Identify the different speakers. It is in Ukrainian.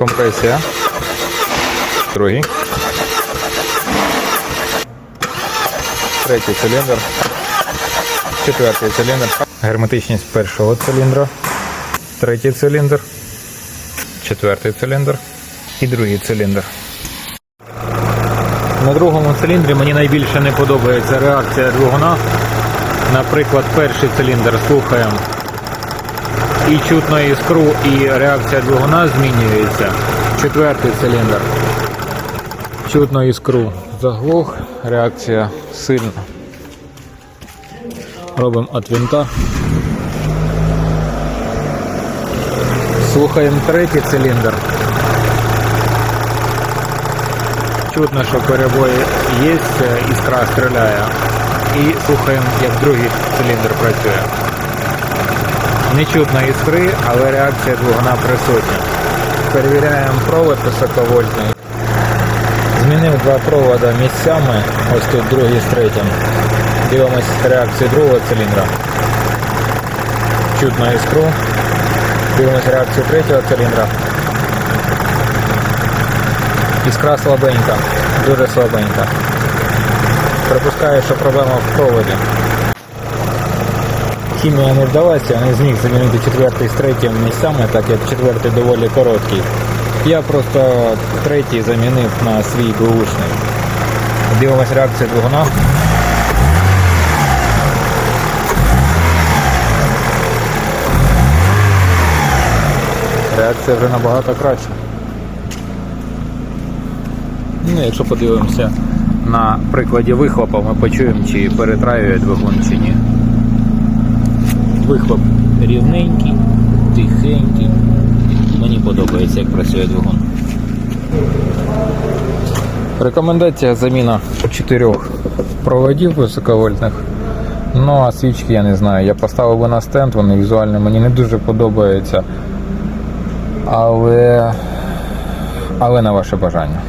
Speaker 1: компресія. Другий. Третій циліндр. Четвертий циліндр. Герметичність першого циліндра. Третій циліндр. Четвертий циліндр. І другий циліндр. На другому циліндрі мені найбільше не подобається реакція двигуна. Наприклад, перший циліндр слухаємо. І чутно іскру, і реакція двигуна змінюється. Четвертий циліндр. Чутно іскру. Заглох, реакція сильна. Робимо від винта. Слухаємо третій циліндр. Чутно, що перебої є, іскра стріляє. І слухаємо, як другий циліндр працює. Не чутно іскри, але реакція двигуна присутня. Перевіряємо провод високовольтний. Змінив два провода місцями, ось тут другий з третім. Дивимось реакцію другого циліндра. Чутно іскру. Дивимось реакцію третього циліндра. Іскра слабенька, дуже слабенька. Припускаю, що проблема в проводі. Хімія не вдалася, не зміг замінити четвертий з третім місцями, так як четвертий доволі короткий. Я просто третій замінив на свій бушний. Дивимось реакцію двигуна. Реакція вже набагато краща. Ну, якщо подивимося на прикладі вихлопа, ми почуємо, чи перетраює двигун чи ні. Вихлоп рівненький, тихенький. Мені подобається, як працює двигун. Рекомендація заміна чотирьох проводів високовольтних. Ну а свічки я не знаю. Я поставив би на стенд, вони візуально мені не дуже подобаються. Але, але на ваше бажання.